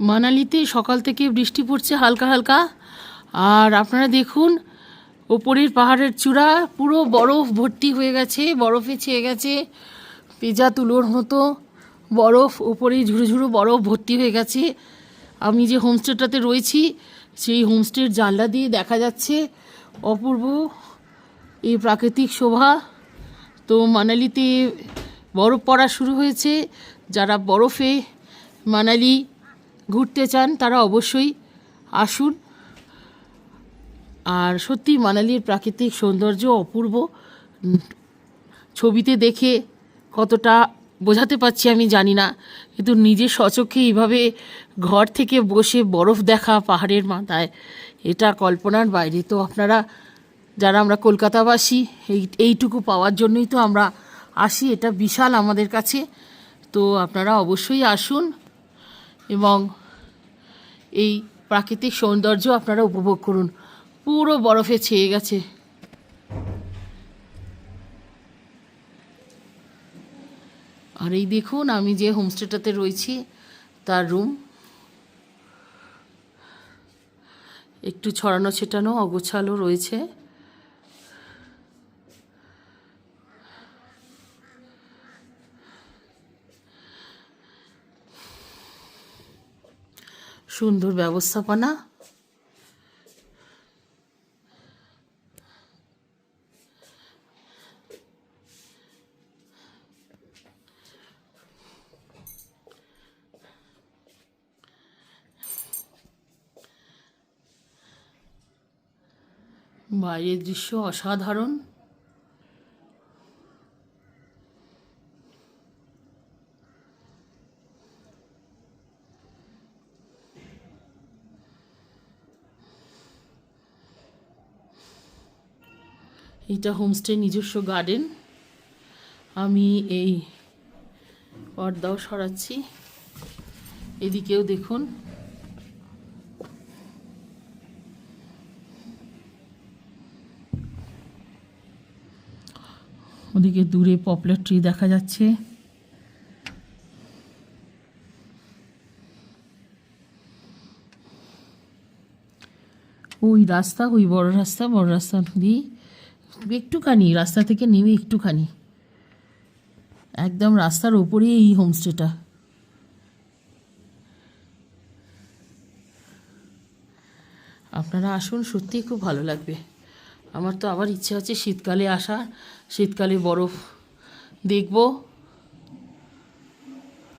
মানালিতে সকাল থেকে বৃষ্টি পড়ছে হালকা হালকা। আর আপনারা দেখুন, ওপরের পাহাড়ের চূড়া পুরো বরফ ভর্তি হয়ে গেছে, বরফে ছেয়ে গেছে, পেজা তুলোর মতো বরফ, ওপরে ঝুড়ো বরফ ভর্তি হয়ে গেছে। আমি যে হোমস্টেটাতে রয়েছি, সেই হোমস্টের জানলা দিয়ে দেখা যাচ্ছে অপূর্ব এই প্রাকৃতিক শোভা। তো মানালিতে বরফ পড়া শুরু হয়েছে, যারা বরফে মানালি ঘুরতে চান, তারা অবশ্যই আসুন। আর সত্যি মানালির প্রাকৃতিক সৌন্দর্য অপূর্ব। ছবিতে দেখে কতটা বোঝাতে পারছি আমি জানি না, কিন্তু নিজের সচক্ষে এইভাবে ঘর থেকে বসে বরফ দেখা পাহাড়ের মাথায়, এটা কল্পনার বাইরে। তো আপনারা যারা আমরা কলকাতাবাসী, এই, এইটুকু পাওয়ার জন্যই তো আমরা আসি, এটা বিশাল আমাদের কাছে। তো আপনারা অবশ্যই আসুন এবং এই প্রাকৃতিক সৌন্দর্য আপনারা উপভোগ করুন। পুরো বরফে ছেয়ে গেছে। আর এই দেখুন, আমি যে হোমস্টেটাতে রয়েছি, তার রুম। একটু ছড়ানো ছেটানো, অগোছালো রয়েছে। সুন্দর ব্যবস্থাপনা। বাইরের দৃশ্য অসাধারণ। এটা হোমস্টে নিজস্ব গার্ডেন। আমি এই পর্দাও সরাচ্ছি। এদিকেও দেখুন। ওদিকে দূরে পপুলার ট্রি দেখা যাচ্ছে। ওই রাস্তা, ওই বড় রাস্তা বড় রাস্তা দিয়ে একটুখানি, রাস্তা থেকে নেমে একটুখানি। একদম রাস্তার ওপরেই এই হোমস্টেটা। আপনারা আসুন, সত্যিই খুব ভালো লাগবে। আমার তো আবার ইচ্ছে আছে শীতকালে আসা, শীতকালে বরফ দেখব।